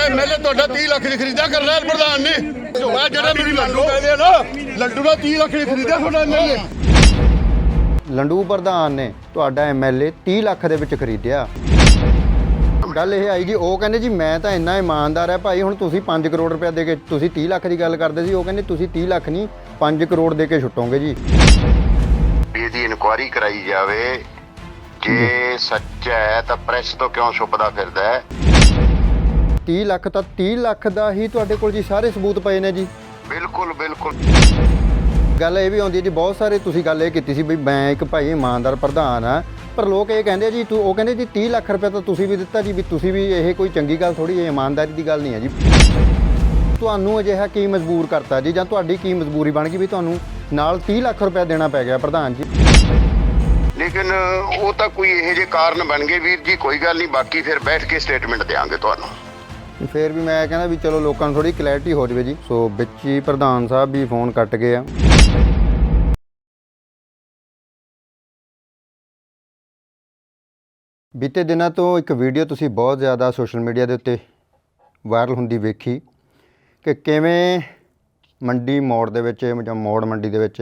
ਤੁਹਾਡਾ ਐਮਐਲਏ ਤੁਹਾਡਾ 30 ਲੱਖ ਦੀ ਖਰੀਦਾ ਕਰਨੈਲ ਪ੍ਰਧਾਨ ਨੇ। ਆ ਜਿਹੜਾ ਮੈਨੂੰ ਲੱਡੂ ਕਹਿੰਦੇ ਆ ਨਾ ਲੱਡੂ ਦਾ 30 ਲੱਖ ਦੀ ਖਰੀਦਿਆ ਤੁਹਾਡਾ ਐਮਐਲਏ ਲੰਡੂ ਪ੍ਰਧਾਨ ਨੇ ਤੁਹਾਡਾ ਐਮਐਲਏ 30 ਲੱਖ ਦੇ ਵਿੱਚ ਖਰੀਦਿਆ। ਗੱਲ ਇਹ ਆਈ ਜੀ ਉਹ ਕਹਿੰਦੇ ਜੀ ਮੈਂ ਤਾਂ ਇੰਨਾ ਇਮਾਨਦਾਰ ਹੈ ਭਾਈ ਹੁਣ ਤੁਸੀਂ 5 ਕਰੋੜ ਰੁਪਏ ਦੇ ਕੇ ਤੁਸੀਂ 30 ਲੱਖ ਦੀ ਗੱਲ ਕਰਦੇ ਸੀ ਉਹ ਕਹਿੰਦੇ ਤੁਸੀਂ 30 ਲੱਖ ਨਹੀਂ 5 ਕਰੋੜ ਦੇ ਕੇ ਛੁੱਟੋਗੇ ਜੀ। ਇਹਦੀ ਇਨਕੁਆਇਰੀ ਕਰਾਈ ਜਾਵੇ ਜੇ। ਸੱਚ ਹੈ ਤਾਂ ਪ੍ਰੈਸ ਤੋਂ ਕਿਉਂ ਛੁਪਦਾ ਫਿਰਦਾ ਹੈ? 30 ਲੱਖ ਤਾਂ 30 ਲੱਖ ਦਾ ਹੀ ਤੁਹਾਡੇ ਕੋਲ ਜੀ ਸਾਰੇ ਸਬੂਤ ਪਏ ਨੇ ਜੀ। ਬਿਲਕੁਲ ਬਿਲਕੁਲ। ਗੱਲ ਇਹ ਵੀ ਆਉਂਦੀ ਹੈ ਜੀ ਬਹੁਤ ਸਾਰੇ ਤੁਸੀਂ ਗੱਲ ਇਹ ਕੀਤੀ ਸੀ ਵੀ ਮੈਂ ਇੱਕ ਭਾਈ ਇਮਾਨਦਾਰ ਪ੍ਰਧਾਨ ਆ ਪਰ ਲੋਕ ਇਹ ਕਹਿੰਦੇ ਆ ਜੀ ਤੂੰ ਉਹ ਕਹਿੰਦੇ ਜੀ 30 ਲੱਖ ਰੁਪਏ ਤਾਂ ਤੁਸੀਂ ਵੀ ਦਿੱਤਾ ਜੀ ਵੀ ਤੁਸੀਂ ਵੀ ਇਹ ਕੋਈ ਚੰਗੀ ਗੱਲ ਥੋੜੀ ਇਹ ਇਮਾਨਦਾਰੀ ਦੀ ਗੱਲ ਨਹੀਂ ਹੈ ਜੀ। ਤੁਹਾਨੂੰ ਅਜਿਹਾ ਕੀ ਮਜਬੂਰ ਕਰਤਾ ਜੀ ਜਾਂ ਤੁਹਾਡੀ ਕੀ ਮਜਬੂਰੀ ਬਣ ਗਈ ਵੀ ਤੁਹਾਨੂੰ ਨਾਲ 30 ਲੱਖ ਰੁਪਏ ਦੇਣਾ ਪੈ ਗਿਆ ਪ੍ਰਧਾਨ ਜੀ? ਲੇਕਿਨ ਉਹ ਤਾਂ ਕੋਈ ਇਹੋ ਜਿਹੇ ਕਾਰਨ ਬਣ ਗਏ ਵੀਰ ਜੀ ਕੋਈ ਗੱਲ ਨਹੀਂ ਬਾਕੀ ਫਿਰ ਬੈਠ ਕੇ ਸਟੇਟਮੈਂਟ ਦੇਾਂਗੇ ਤੁਹਾਨੂੰ। ਫਿਰ ਵੀ ਮੈਂ ਕਹਿੰਦਾ ਵੀ ਚਲੋ ਲੋਕਾਂ ਨੂੰ ਥੋੜੀ ਕਲੈਰਿਟੀ ਹੋ ਜਾਵੇ ਜੀ। ਸੋ ਵਿੱਚ ਹੀ ਪ੍ਰਧਾਨ ਸਾਹਿਬ ਵੀ ਫੋਨ ਕੱਟ ਗਏ ਆ। ਬੀਤੇ ਦਿਨਾਂ ਤੋਂ ਇੱਕ ਵੀਡੀਓ ਤੁਸੀਂ ਬਹੁਤ ਜ਼ਿਆਦਾ ਸੋਸ਼ਲ ਮੀਡੀਆ ਦੇ ਉੱਤੇ ਵਾਇਰਲ ਹੁੰਦੀ ਵੇਖੀ ਕਿ ਕਿਵੇਂ ਮੰਡੀ ਮੋੜ ਦੇ ਵਿੱਚ ਜਾਂ ਮੋੜ ਮੰਡੀ ਦੇ ਵਿੱਚ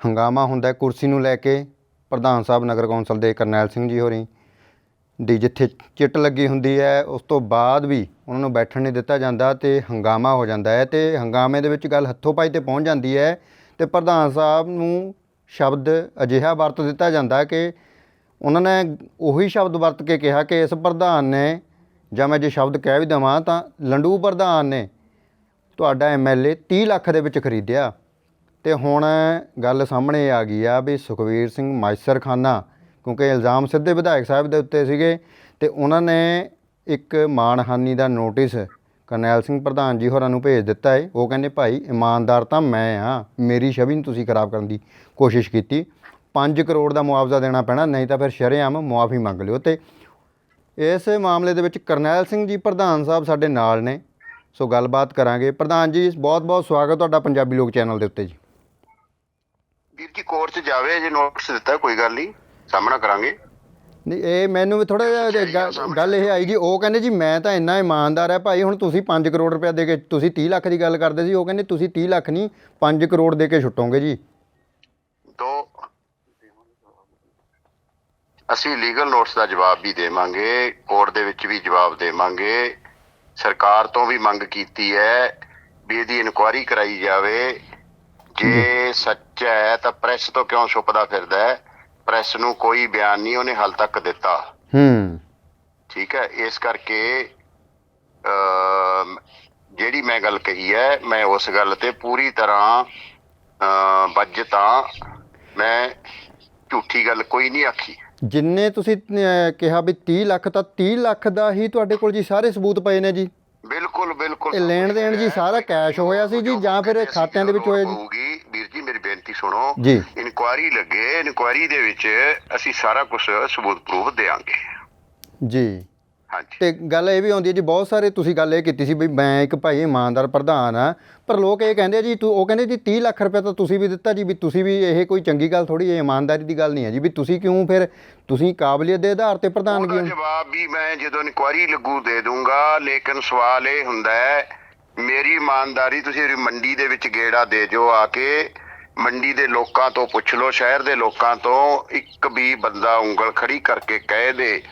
ਹੰਗਾਮਾ ਹੁੰਦਾ ਕੁਰਸੀ ਨੂੰ ਲੈ ਕੇ ਪ੍ਰਧਾਨ ਸਾਹਿਬ ਨਗਰ ਕੌਂਸਲ ਦੇ ਕਰਨੈਲ ਸਿੰਘ ਜੀ ਹੋਰੀ ਦੀ ਜਿੱਥੇ ਚਿੱਟ ਲੱਗੀ ਹੁੰਦੀ ਹੈ, ਉਸ ਤੋਂ ਬਾਅਦ ਵੀ ਉਹਨਾਂ ਨੂੰ ਬੈਠਣ ਨਹੀਂ ਦਿੱਤਾ ਜਾਂਦਾ ਤੇ ਹੰਗਾਮਾ ਹੋ ਜਾਂਦਾ ਹੈ ਤੇ ਹੰਗਾਮੇ ਦੇ ਵਿੱਚ ਗੱਲ ਹੱਥੋਂ ਪਾਈ ਤੇ ਪਹੁੰਚ ਜਾਂਦੀ ਹੈ ਤੇ ਪ੍ਰਧਾਨ ਸਾਹਿਬ ਨੂੰ ਸ਼ਬਦ ਅਜਿਹਾ ਵਰਤ ਦਿੱਤਾ ਜਾਂਦਾ ਕਿ ਉਹਨਾਂ ਨੇ ਉਹੀ ਸ਼ਬਦ ਵਰਤ ਕੇ ਕਿਹਾ ਕਿ ਇਸ ਪ੍ਰਧਾਨ ਨੇ, ਜਾਂ ਮੈਂ ਜੇ ਸ਼ਬਦ ਕਹਿ ਵੀ ਦਵਾਂ ਤਾਂ ਲੰਡੂ ਪ੍ਰਧਾਨ ਨੇ ਤੁਹਾਡਾ ਐਮਐਲਏ 30 ਲੱਖ ਦੇ ਵਿੱਚ ਖਰੀਦਿਆ। ਤੇ ਹੁਣ ਗੱਲ ਸਾਹਮਣੇ ਆ ਗਈ ਆ ਵੀ ਸੁਖਵੀਰ ਸਿੰਘ ਮਾਈਸਰ ਖਾਨਾ ਕਿਉਂਕਿ ਇਲਜ਼ਾਮ ਸਿੱਧੇ ਵਿਧਾਇਕ ਸਾਹਿਬ ਦੇ ਉੱਤੇ ਸੀਗੇ ਤੇ ਉਹਨਾਂ ਨੇ ਇੱਕ ਮਾਣਹਾਨੀ ਦਾ ਨੋਟਿਸ ਕਰਨੈਲ ਸਿੰਘ ਪ੍ਰਧਾਨ ਜੀ ਹੋਰਾਂ ਨੂੰ ਭੇਜ ਦਿੱਤਾ ਹੈ ਉਹ ਕਹਿੰਦੇ, ਭਾਈ, ਇਮਾਨਦਾਰ ਤਾਂ ਮੈਂ ਆ। ਮੇਰੀ ਛਵੀ ਨੂੰ ਤੁਸੀਂ ਖਰਾਬ ਕਰਨ ਦੀ ਕੋਸ਼ਿਸ਼ ਕੀਤੀ। 5 ਕਰੋੜ ਦਾ ਮੁਆਵਜ਼ਾ ਦੇਣਾ ਪੈਣਾ, ਨਹੀਂ ਤਾਂ ਫਿਰ ਸ਼ਰੇਆਮ ਮੁਆਫੀ ਮੰਗ ਲਿਓ। ਤੇ ਇਸ ਮਾਮਲੇ ਦੇ ਵਿੱਚ ਕਰਨੈਲ ਸਿੰਘ ਜੀ ਪ੍ਰਧਾਨ ਸਾਹਿਬ ਸਾਡੇ ਨਾਲ ਨੇ। ਸੋ ਗੱਲਬਾਤ ਕਰਾਂਗੇ। ਪ੍ਰਧਾਨ ਜੀ ਬਹੁਤ ਬਹੁਤ ਸਵਾਗਤ ਤੁਹਾਡਾ ਪੰਜਾਬੀ ਲੋਕ ਚੈਨਲ ਦੇ ਉੱਤੇ ਜੀ। ਵੀਰ ਜੀ, ਕੋਰਟ 'ਚ ਜਾਵੇ ਜੇ ਨੋਟਿਸ ਦਿੱਤਾ ਕੋਈ ਗੱਲ ਨਹੀਂ ਸਾਹਮਣਾ ਕਰਾਂਗੇ। ਨਹੀਂ ਇਹ ਮੈਨੂੰ ਵੀ ਥੋੜਾ ਜਿਹਾ ਗੱਲ- ਇਹ ਆਈ ਜੀ ਉਹ ਕਹਿੰਦੇ ਜੀ ਮੈਂ ਤਾਂ ਇੰਨਾ ਇਮਾਨਦਾਰ ਹੈ ਭਾਈ ਹੁਣ ਤੁਸੀਂ 5 ਕਰੋੜ ਰੁਪਏ ਦੇ ਕੇ ਤੁਸੀਂ 30 ਲੱਖ ਦੀ ਗੱਲ ਕਰਦੇ ਸੀ ਉਹ ਕਹਿੰਦੇ ਤੁਸੀਂ 30 ਲੱਖ ਨਹੀਂ 5 ਕਰੋੜ ਦੇ ਕੇ ਛੁੱਟੋਗੇ ਜੀ। ਦੋ। ਅਸੀਂ ਲੀਗਲ ਨੋਟਿਸ ਦਾ ਜਵਾਬ ਵੀ ਦੇਵਾਂਗੇ ਕੋਰਟ ਦੇ ਵਿੱਚ ਵੀ ਜਵਾਬ ਦੇਵਾਂਗੇ। ਸਰਕਾਰ ਤੋਂ ਵੀ ਮੰਗ ਕੀਤੀ ਹੈ ਵੀ ਇਹਦੀ ਇਨਕੁਆਇਰੀ ਕਰਾਈ ਜਾਵੇ। ਜੇ ਸੱਚ ਹੈ ਤਾਂ ਪ੍ਰੈਸ ਤੋਂ ਕਿਉਂ ਛੁਪਦਾ ਫਿਰਦਾ ਹੈ? ਪ੍ਰੈਸ ਨੂੰ ਕੋਈ ਬਿਆਨ ਨਹੀਂ ਉਹਨੇ ਹਾਲ ਤੱਕ ਦਿੱਤਾ। ਹੂੰ। ਠੀਕ ਹੈ ਇਸ ਕਰਕੇ ਜਿਹੜੀ ਮੈਂ ਗੱਲ ਕਹੀ ਹੈ ਮੈਂ ਉਸ ਗੱਲ ਤੇ ਪੂਰੀ ਤਰ੍ਹਾਂ ਵੱਜਤਾਂ ਮੈਂ ਝੂਠੀ ਗੱਲ ਕੋਈ ਨਹੀਂ ਆਖੀ। ਜਿੰਨੇ ਤੁਸੀਂ ਕਿਹਾ ਵੀ 30 ਲੱਖ ਤਾਂ 30 ਲੱਖ ਦਾ ਹੀ ਤੁਹਾਡੇ ਕੋਲ ਜੀ ਸਾਰੇ ਸਬੂਤ ਪਏ ਨੇ ਜੀ। ਬਿਲਕੁਲ ਬਿਲਕੁਲ। ਇਹ ਲੈਣ ਦੇਣ ਜੀ ਸਾਰਾ ਕੈਸ਼ ਹੋਇਆ ਸੀ ਜੀ ਜਾਂ ਫਿਰ ਖਾਤਿਆਂ ਦੇ ਵਿੱਚ ਹੋਇਆ ਜੀ। ਸੁਣੋ। ਜੀ। ਇਨਕੁਆਇਰੀ ਲੱਗੇ ਇਨਕੁਆਇਰੀ ਦੇ ਵਿੱਚ ਅਸੀਂ ਸਾਰਾ ਕੁਝ ਸਬੂਤ ਪ੍ਰੂਫ ਦੇਾਂਗੇ ਜੀ। ਹਾਂਜੀ। ਤੇ ਗੱਲ ਇਹ ਵੀ ਆਉਂਦੀ ਹੈ ਜੀ ਬਹੁਤ ਸਾਰੇ ਤੁਸੀਂ ਗੱਲ ਇਹ ਕੀਤੀ ਸੀ ਵੀ ਮੈਂ ਇੱਕ ਭਾਈ ਇਮਾਨਦਾਰ ਪ੍ਰਧਾਨ ਆ ਪਰ ਲੋਕ ਇਹ ਕਹਿੰਦੇ ਜੀ ਤੂੰ ਉਹ ਕਹਿੰਦੇ ਜੀ 30 ਲੱਖ ਰੁਪਏ ਤਾਂ ਤੁਸੀਂ ਵੀ ਦਿੱਤਾ ਜੀ ਵੀ ਤੁਸੀਂ ਵੀ ਇਹ ਕੋਈ ਚੰਗੀ ਗੱਲ ਥੋੜੀ ਇਹ ਇਮਾਨਦਾਰੀ ਦੀ ਗੱਲ ਨਹੀਂ ਹੈ ਜੀ ਵੀ ਤੁਸੀਂ ਕਿਉਂ ਫਿਰ ਤੁਸੀਂ ਕਾਬਲੀਅਤ ਦੇ ਆਧਾਰ ਤੇ ਪ੍ਰਧਾਨਗੀ ਉਹਦਾ ਜਵਾਬ ਵੀ ਮੈਂ ਜਦੋਂ ਇਨਕੁਆਇਰੀ ਲੱਗੂ ਦੇ ਦੂੰਗਾ ਲੇਕਿਨ ਸਵਾਲ ਇਹ ਹੁੰਦਾ ਹੈ ਮੇਰੀ ਇਮਾਨਦਾਰੀ ਤੁਸੀਂ ਮੰਡੀ ਦੇ ਵਿੱਚ ਗੇੜਾ ਦੇ ਜੋ ਆ ਕੇ ਮੰਡੀ ਦੇ ਲੋਕਾਂ ਤੋਂ ਪੁੱਛ ਲਓ ਸ਼ਹਿਰ ਦੇ ਲੋਕਾਂ ਤੋਂ ਇੱਕ ਵੀ ਬੰਦਾ ਉਂਗਲ ਖੜੀ ਕਰਕੇ ਕਹਿ ਦੇ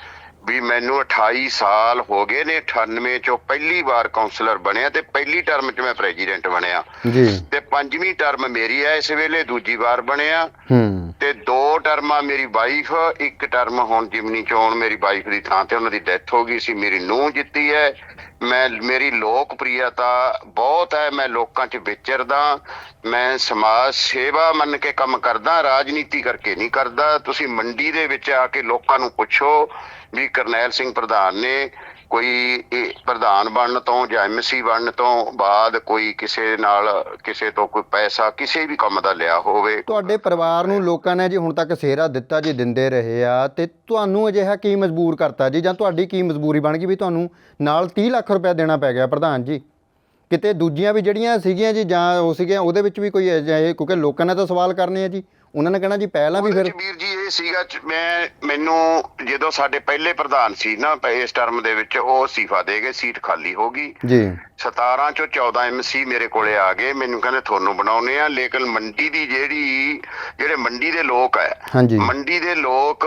ਵੀ ਮੈਨੂੰ 28 ਸਾਲ ਹੋ ਗਏ ਨੇ 98 ਚੋਂ ਪਹਿਲੀ ਵਾਰ ਕਾਉਂਸਲਰ ਬਣਿਆ ਤੇ ਪਹਿਲੀ ਟਰਮ 'ਚ ਮੈਂ ਪ੍ਰੈਜ਼ੀਡੈਂਟ ਬਣਿਆ। ਜੀ। ਤੇ ਪੰਜਵੀਂ ਟਰਮ ਮੇਰੀ ਹੈ ਇਸ ਵੇਲੇ ਦੂਜੀ ਵਾਰ ਬਣਿਆ। ਹੂੰ। ਤੇ ਦੋ ਟਰਮਾਂ ਮੇਰੀ ਵਾਈਫ ਇੱਕ ਟਰਮ ਹੁਣ ਜਿਮਨੀ ਚੋਣ ਮੇਰੀ ਵਾਈਫ ਦੀ ਥਾਂ ਤੇ ਉਹਨਾਂ ਦੀ ਡੈਥ ਹੋ ਗਈ ਸੀ, ਮੇਰੀ ਨੂੰਹ ਜਿੱਤੀ ਹੈ। ਮੈਂ, ਮੇਰੀ ਲੋਕਪ੍ਰਿਯਤਾ ਬਹੁਤ ਹੈ, ਮੈਂ ਲੋਕਾਂ 'ਚ ਵਿਚਰਦਾ, ਮੈਂ ਸਮਾਜ ਸੇਵਾ ਮੰਨ ਕੇ ਕੰਮ ਕਰਦਾ, ਰਾਜਨੀਤੀ ਕਰਕੇ ਨਹੀਂ ਕਰਦਾ। ਤੁਸੀਂ ਮੰਡੀ ਦੇ ਵਿੱਚ ਆ ਕੇ ਲੋਕਾਂ ਨੂੰ ਪੁੱਛੋ ਵੀ ਕਰਨੈਲ ਸਿੰਘ ਪ੍ਰਧਾਨ ਨੇ ਕੋਈ ਇਹ ਪ੍ਰਧਾਨ ਬਣਨ ਤੋਂ ਜਾਂ ਐਮਸੀ ਬਣਨ ਤੋਂ ਬਾਅਦ ਕੋਈ ਕਿਸੇ ਨਾਲ ਕਿਸੇ ਤੋਂ ਕੋਈ ਪੈਸਾ ਕਿਸੇ ਵੀ ਕੰਮ ਦਾ ਲਿਆ ਹੋਵੇ। ਤੁਹਾਡੇ ਪਰਿਵਾਰ ਨੂੰ ਲੋਕਾਂ ਨੇ ਜੀ ਹੁਣ ਤੱਕ ਸਿਹਰਾ ਦਿੱਤਾ ਜੀ, ਦਿੰਦੇ ਰਹੇ ਆ ਤੇ ਤੁਹਾਨੂੰ ਅਜਿਹਾ ਕੀ ਮਜਬੂਰ ਕਰਤਾ ਜੀ? ਜਾਂ ਤੁਹਾਡੀ ਕੀ ਮਜਬੂਰੀ ਬਣ ਗਈ ਵੀ ਤੁਹਾਨੂੰ ਨਾਲ 30 ਲੱਖ ਰੁਪਏ ਦੇਣਾ ਪੈ ਗਿਆ ਪ੍ਰਧਾਨ ਜੀ? ਕਿਤੇ ਦੂਜੀਆਂ ਵੀ ਜਿਹੜੀਆਂ ਸੀਗੀਆਂ ਜੀ ਜਾਂ ਉਹ ਸੀਗੀਆਂ, ਉਹਦੇ ਵਿੱਚ ਵੀ ਕੋਈ ਅਜਿਹੇ, ਕਿਉਂਕਿ ਲੋਕਾਂ ਨੇ ਤਾਂ ਸਵਾਲ ਕਰਨੇ ਆ ਜੀ। ਉਹਨਾਂ ਨੇ ਕਹਿਣਾ ਜੀ ਪਹਿਲਾਂ ਵੀ ਫਿਰ ਵੀਰ ਜੀ ਇਹ ਸੀਗਾ ਮੈਂ ਮੈਨੂੰ ਜਦੋਂ ਸਾਡੇ ਪਹਿਲੇ ਪ੍ਰਧਾਨ ਸੀ ਨਾ ਇਸ ਟਰਮ ਦੇ ਵਿੱਚ ਉਹ ਅਸਤੀਫਾ ਦੇ ਗਏ ਸੀਟ ਖਾਲੀ ਹੋ ਗਈ। ਜੀ। 17 ਚੋਂ 14 ਐਮਸੀ ਮੇਰੇ ਕੋਲੇ ਆ ਗਏ ਮੈਨੂੰ ਕਹਿੰਦੇ ਤੁਹਾਨੂੰ ਬਣਾਉਨੇ ਆ ਲੇਕਿਨ ਮੰਡੀ ਦੀ ਜਿਹੜੀ ਜਿਹੜੇ ਮੰਡੀ ਦੇ ਲੋਕ ਹੈ ਹਾਂਜੀ। ਮੰਡੀ ਦੇ ਲੋਕ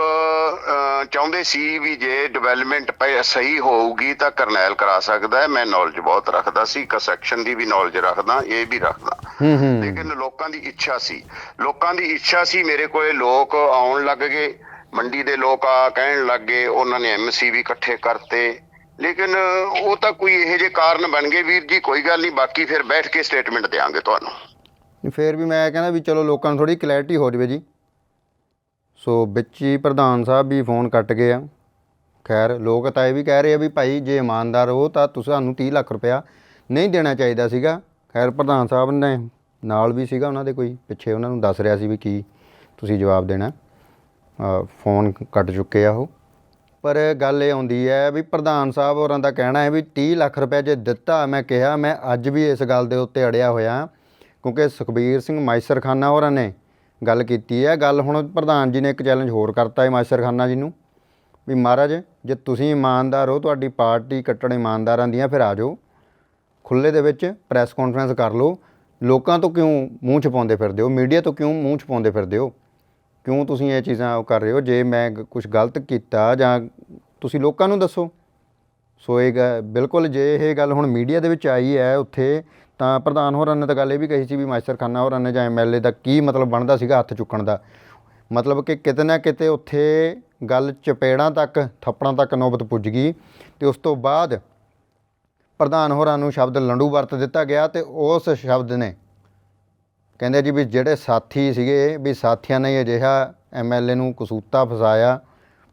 ਚਾਹੁੰਦੇ ਸੀ ਵੀ ਜੇ ਡਿਵੈਲਪਮੈਂਟ ਸਹੀ ਹੋਊਗੀ ਤਾਂ ਕਰਨੈਲ ਕਰਾ ਸਕਦਾ ਹੈ ਮੈਂ ਨੌਲੇਜ ਬਹੁਤ ਰੱਖਦਾ ਸੀ ਇੱਕ ਸੈਕਸ਼ਨ ਦੀ ਵੀ ਨੌਲੇਜ ਰੱਖਦਾ ਇਹ ਵੀ ਰੱਖਦਾ। ਲੇਕਿਨ ਲੋਕਾਂ ਦੀ ਇੱਛਾ ਸੀ। ਲੋਕਾਂ ਦੀ ਇੱਛਾ ਸੀ ਮੇਰੇ ਕੋਲੇ ਲੋਕ ਆਉਣ ਲੱਗ ਗਏ ਮੰਡੀ ਦੇ ਲੋਕ ਆ ਕਹਿਣ ਲੱਗ ਗਏ ਉਹਨਾਂ ਨੇ ਐਮਸੀ ਵੀ ਇਕੱਠੇ ਕਰਤੇ। ਲੇਕਿਨ ਉਹ ਤਾਂ ਕੋਈ ਇਹੋ ਜਿਹੇ ਕਾਰਨ ਬਣ ਗਏ ਵੀਰ ਜੀ ਕੋਈ ਗੱਲ ਨਹੀਂ ਬਾਕੀ ਫਿਰ ਬੈਠ ਕੇ ਸਟੇਟਮੈਂਟ ਦੇਾਂਗੇ ਤੁਹਾਨੂੰ। ਫਿਰ ਵੀ ਮੈਂ ਕਹਿੰਦਾ ਵੀ ਚਲੋ ਲੋਕਾਂ ਨੂੰ ਥੋੜੀ ਕਲੈਰਿਟੀ ਹੋ ਜਾਵੇ ਜੀ। ਸੋ ਵਿੱਚ ਹੀ ਪ੍ਰਧਾਨ ਸਾਹਿਬ ਵੀ ਫੋਨ ਕੱਟ ਗਏ ਆ। ਖੈਰ ਲੋਕ ਤਾਂ ਇਹ ਵੀ ਕਹਿ ਰਹੇ ਆ ਵੀ ਭਾਈ ਜੇ ਇਮਾਨਦਾਰ ਹੋ ਤਾਂ ਤੁਸੀਂ ਸਾਨੂੰ 30 ਲੱਖ ਰੁਪਇਆ ਨਹੀਂ ਦੇਣਾ ਚਾਹੀਦਾ ਸੀਗਾ। ਖੈਰ, ਪ੍ਰਧਾਨ ਸਾਹਿਬ ਨੇ ਨਾਲ ਵੀ ਸੀਗਾ ਉਹਨਾਂ ਦੇ ਕੋਈ, ਪਿੱਛੇ ਉਹਨਾਂ ਨੂੰ ਦੱਸ ਰਿਹਾ ਸੀ ਵੀ ਕੀ ਤੁਸੀਂ ਜਵਾਬ ਦੇਣਾ। ਫੋਨ ਕੱਟ ਚੁੱਕੇ ਆ ਉਹ। ਪਰ ਗੱਲ ਇਹ ਆਉਂਦੀ ਹੈ ਵੀ ਪ੍ਰਧਾਨ ਸਾਹਿਬ ਹੋਰਾਂ ਦਾ ਕਹਿਣਾ ਹੈ ਵੀ 30 ਲੱਖ ਰੁਪਏ ਜੇ ਦਿੱਤਾ, ਮੈਂ ਕਿਹਾ, ਮੈਂ ਅੱਜ ਵੀ ਇਸ ਗੱਲ ਦੇ ਉੱਤੇ ਅੜਿਆ ਹੋਇਆ ਕਿਉਂਕਿ ਸੁਖਬੀਰ ਸਿੰਘ ਮਾਈਸਰ ਖਾਨਾ ਹੋਰਾਂ ਨੇ ਗੱਲ ਕੀਤੀ ਹੈ। ਗੱਲ ਹੁਣ ਪ੍ਰਧਾਨ ਜੀ ਨੇ ਇੱਕ ਚੈਲੰਜ ਹੋਰ ਕਰਤਾ ਹੈ ਮਾਈਸਰ ਖਾਨਾ ਜੀ ਨੂੰ, ਵੀ ਮਹਾਰਾਜ, ਜੇ ਤੁਸੀਂ ਇਮਾਨਦਾਰ ਹੋ, ਤੁਹਾਡੀ ਪਾਰਟੀ ਕੱਟਣ ਇਮਾਨਦਾਰਾਂ ਦੀਆਂ, ਫਿਰ ਆ ਜਾਓ। ਖੁੱਲੇ ਦੇ ਵਿੱਚ ਪ੍ਰੈਸ ਕਾਨਫਰੰਸ ਕਰ ਲਓ। ਲੋਕਾਂ ਤੋਂ ਕਿਉਂ ਮੂੰਹ ਛਪਾਉਂਦੇ ਫਿਰਦੇ ਹੋ? ਮੀਡੀਆ ਤੋਂ ਕਿਉਂ ਮੂੰਹ ਛਪਾਉਂਦੇ ਫਿਰਦੇ ਹੋ? ਕਿਉਂ ਤੁਸੀਂ ਇਹ ਚੀਜ਼ਾਂ ਉਹ ਕਰ ਰਹੇ ਹੋ? ਜੇ ਮੈਂ ਕੁਝ ਗਲਤ ਕੀਤਾ ਜਾਂ ਤੁਸੀਂ ਲੋਕਾਂ ਨੂੰ ਦੱਸੋ। ਸੋ ਇਹ ਗ- ਬਿਲਕੁਲ ਜੇ ਇਹ ਗੱਲ ਹੁਣ ਮੀਡੀਆ ਦੇ ਵਿੱਚ ਆਈ ਹੈ ਉੱਥੇ, ਤਾਂ ਪ੍ਰਧਾਨ ਹੋਰਾਂ ਨੇ ਤਾਂ ਗੱਲ ਇਹ ਵੀ ਕਹੀ ਸੀ ਵੀ ਮਾਸਟਰ ਖਾਨਾ ਹੋਰਾਂ ਨੇ ਜਾਂ ਐਮਐਲਏ ਦਾ ਕੀ ਮਤਲਬ ਬਣਦਾ ਸੀਗਾ ਹੱਥ ਚੁੱਕਣ ਦਾ। ਮਤਲਬ ਕਿ ਕਿਤੇ ਨਾ ਕਿਤੇ ਉੱਥੇ ਗੱਲ ਚਪੇੜਾਂ ਤੱਕ, ਥੱਪੜਾਂ ਤੱਕ ਨੌਬਤ ਪੁੱਜ ਗਈ ਤੇ ਉਸ ਤੋਂ ਬਾਅਦ ਪ੍ਰਧਾਨ ਹੋਰਾਂ ਨੂੰ ਸ਼ਬਦ ਲੰਡੂ ਵਰਤ ਦਿੱਤਾ ਗਿਆ ਤੇ ਉਸ ਸ਼ਬਦ ਨੇ ਕਹਿੰਦੇ ਜੀ ਵੀ ਜਿਹੜੇ ਸਾਥੀ ਸੀਗੇ, ਵੀ ਸਾਥੀਆਂ ਨੇ ਹੀ ਅਜਿਹਾ ਐਮਐਲਏ ਨੂੰ ਕਸੂਤਾ ਫਸਾਇਆ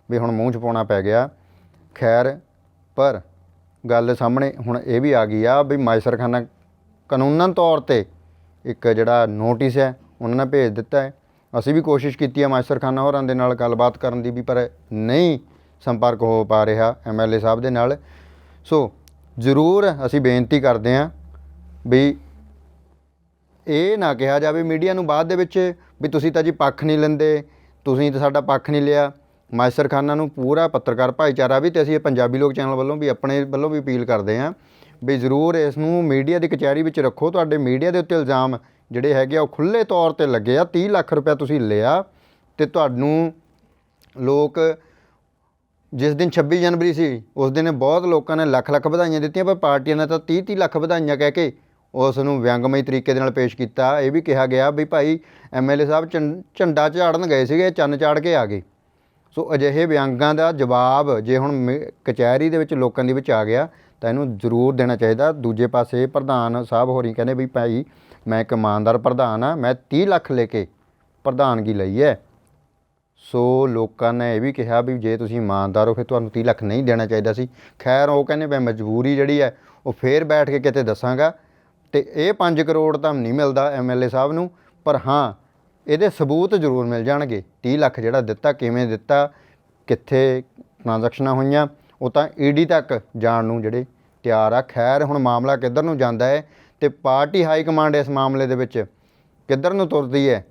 ਵੀ ਹੁਣ ਮੂੰਹ 'ਚ ਪਾਉਣਾ ਪੈ ਗਿਆ। ਖੈਰ, ਪਰ ਗੱਲ ਸਾਹਮਣੇ ਹੁਣ ਇਹ ਵੀ ਆ ਗਈ ਆ ਵੀ ਮਾਇਸਰਖਾਨਾ ਕਾਨੂੰਨਨ ਤੌਰ ਤੇ ਇੱਕ ਜਿਹੜਾ ਨੋਟਿਸ ਹੈ, ਉਹਨਾਂ ਨੇ ਭੇਜ ਦਿੱਤਾ ਹੈ। ਅਸੀਂ ਵੀ ਕੋਸ਼ਿਸ਼ ਕੀਤੀ ਹੈ ਮਾਇਸਰਖਾਨਾ ਹੋਰਾਂ ਦੇ ਨਾਲ ਗੱਲਬਾਤ ਕਰਨ ਦੀ ਵੀ, ਪਰ ਨਹੀਂ ਸੰਪਰਕ ਹੋ ਪਾ ਰਿਹਾ ਐਮਐਲਏ ਸਾਹਿਬ ਦੇ ਨਾਲ। ਸੋ ਜ਼ਰੂਰ ਅਸੀਂ ਬੇਨਤੀ ਕਰਦੇ ਹਾਂ ਵੀ ਇਹ ਨਾ ਕਿਹਾ ਜਾਵੇ, ਮੀਡੀਆ ਨੂੰ ਬਾਅਦ ਦੇ ਵਿੱਚ ਵੀ ਤੁਸੀਂ ਤਾਂ ਜੀ ਪੱਖ ਨਹੀਂ ਲੈਂਦੇ, ਤੁਸੀਂ ਤਾਂ ਸਾਡਾ ਪੱਖ ਨਹੀਂ ਲਿਆ। ਮਾਸਟਰ ਖਾਨਾ ਨੂੰ ਪੂਰਾ ਪੱਤਰਕਾਰ ਭਾਈਚਾਰਾ ਵੀ ਤੇ ਅਸੀਂ ਇਹ ਪੰਜਾਬੀ ਲੋਕ ਚੈਨਲ ਵੱਲੋਂ ਵੀ ਆਪਣੇ ਵੱਲੋਂ ਵੀ ਅਪੀਲ ਕਰਦੇ ਹਾਂ ਵੀ ਜ਼ਰੂਰ ਇਸ ਨੂੰ ਮੀਡੀਆ ਦੀ ਕਚਹਿਰੀ ਵਿੱਚ ਰੱਖੋ। ਤੁਹਾਡੇ ਮੀਡੀਆ ਦੇ ਉੱਤੇ ਇਲਜ਼ਾਮ ਜਿਹੜੇ ਹੈਗੇ ਆ ਉਹ ਖੁੱਲੇ ਤੌਰ ਤੇ ਲੱਗੇ ਆ। 30 ਲੱਖ ਰੁਪਏ ਤੁਸੀਂ ਲਿਆ ਤੇ ਤੁਹਾਨੂੰ ਲੋਕ ਜਿਸ ਦਿਨ 26 ਜਨਵਰੀ ਸੀ, ਉਸ ਦਿਨ ਬਹੁਤ ਲੋਕਾਂ ਨੇ ਲੱਖ ਲੱਖ ਵਧਾਈਆਂ ਦਿੱਤੀਆਂ, ਪਰ ਪਾਰਟੀਆਂ ਨੇ ਤਾਂ 30 30 ਲੱਖ ਵਧਾਈਆਂ ਕਹਿ ਕੇ ਉਸ ਨੂੰ ਵਿਅੰਗਮਈ ਤਰੀਕੇ ਦੇ ਨਾਲ ਪੇਸ਼ ਕੀਤਾ। ਇਹ ਵੀ ਕਿਹਾ ਗਿਆ ਵੀ ਭਾਈ ਐਮਐਲਏ ਸਾਹਿਬ ਝੰ- ਝੰਡਾ ਝਾੜਨ ਗਏ ਸੀਗੇ, ਚੰਨ ਚਾੜ ਕੇ ਆ ਗਏ। ਸੋ ਅਜਿਹੇ ਵਿਅੰਗਾਂ ਦਾ ਜਵਾਬ ਜੇ ਹੁਣ ਮੇ- ਕਚਹਿਰੀ ਦੇ ਵਿੱਚ ਲੋਕਾਂ ਦੇ ਵਿੱਚ ਆ ਗਿਆ, ਤਾਂ ਇਹਨੂੰ ਜ਼ਰੂਰ ਦੇਣਾ ਚਾਹੀਦਾ। ਦੂਜੇ ਪਾਸੇ ਪ੍ਰਧਾਨ ਸਾਹਿਬ ਹੋਰੀ ਕਹਿੰਦੇ ਵੀ ਭਾਈ ਮੈਂ ਇੱਕ ਇਮਾਨਦਾਰ ਪ੍ਰਧਾਨ ਆ, ਮੈਂ 30 ਲੱਖ ਲੈ ਕੇ ਪ੍ਰਧਾਨਗੀ ਲਈ ਹੈ। ਸੋ ਲੋਕਾਂ ਨੇ ਇਹ ਵੀ ਕਿਹਾ ਵੀ ਜੇ ਤੁਸੀਂ ਇਮਾਨਦਾਰ ਹੋ, ਫਿਰ ਤੁਹਾਨੂੰ 30 ਲੱਖ ਨਹੀਂ ਦੇਣਾ ਚਾਹੀਦਾ ਸੀ। ਖੈਰ, ਉਹ ਕਹਿੰਦੇ ਵੀ ਮਜਬੂਰੀ ਜਿਹੜੀ ਹੈ, ਉਹ ਫੇਰ ਬੈਠ ਕੇ ਕਿਤੇ ਦੱਸਾਂਗਾ। ਤੇ ਇਹ 5 ਕਰੋੜ ਤਾਂ ਨਹੀਂ ਮਿਲਦਾ ਐਮਐਲਏ ਸਾਹਿਬ ਨੂੰ, ਪਰ ਹਾਂ, ਇਹਦੇ ਸਬੂਤ ਜ਼ਰੂਰ ਮਿਲ ਜਾਣਗੇ। 30 ਲੱਖ ਜਿਹੜਾ ਦਿੱਤਾ, ਕਿਵੇਂ ਦਿੱਤਾ, ਕਿੱਥੇ ਟ੍ਰਾਂਜੈਕਸ਼ਨਾਂ ਹੋਈਆਂ, ਉਹ ਤਾਂ ਈਡੀ ਤੱਕ ਜਾਣ ਨੂੰ ਜਿਹੜੇ ਤਿਆਰ ਆ। ਖੈਰ, ਹੁਣ ਮਾਮਲਾ ਕਿੱਧਰ ਨੂੰ ਜਾਂਦਾ ਹੈ? ਤੇ ਪਾਰਟੀ ਹਾਈ ਕਮਾਂਡ ਇਸ ਮਾਮਲੇ ਦੇ ਵਿੱਚ ਕਿੱਧਰ ਨੂੰ ਤੁਰਦੀ ਹੈ?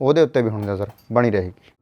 ਉਹਦੇ ਉੱਤੇ ਵੀ ਹੁਣ ਨਜ਼ਰ ਬਣੀ ਰਹੇਗੀ।